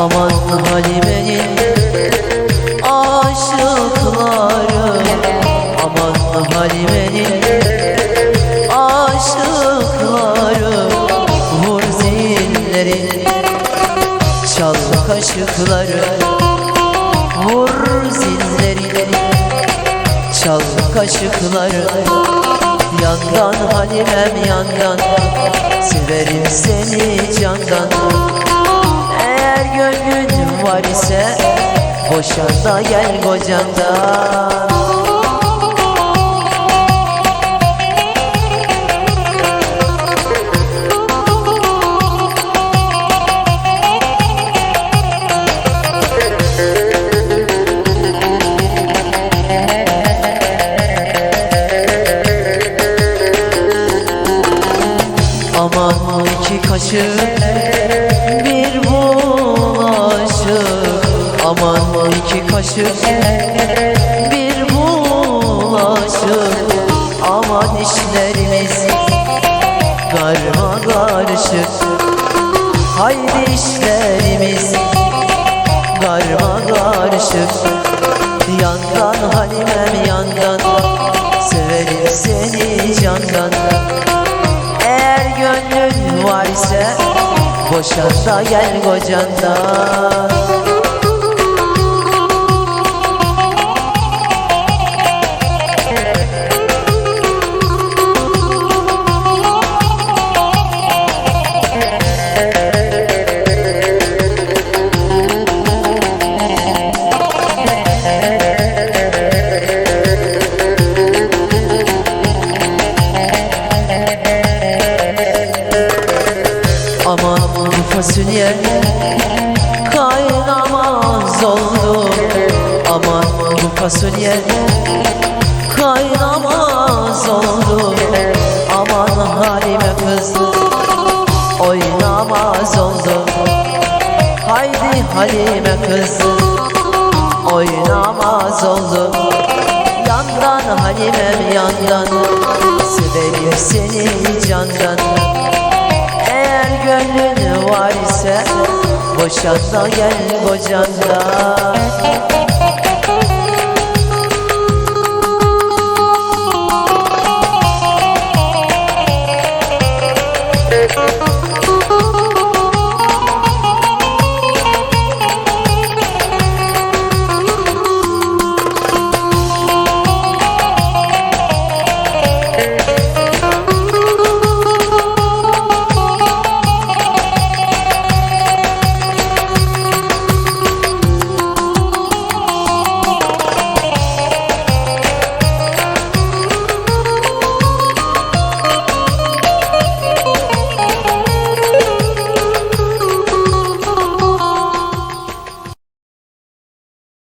Aman Halime'nin aşıkları. Aman Halime'nin aşıkları. Vur zilleri Çal kaşıkları. Vur zilleri Çal kaşıkları. Yandan Halimem yandan Severim seni candan Eğer gönlün var ise Boşan da gel kocandan Aman iki kaşık Aman iki kaşık bir bulaşık. Aman işlerimiz karma karışık. Haydi işlerimiz karma karışık. Yandan Halimem yandan Severim seni candan. Eğer gönlün var ise Boşan da gel kocandan fasulye. Kaynamaz oldu. Aman halime kız. Oynamaz oldu. Haydi halime kız. Oynamaz oldu. Yandan halimem yandan. Severim seni candan. Eğer gönlün var ise Boşan da gel kocandan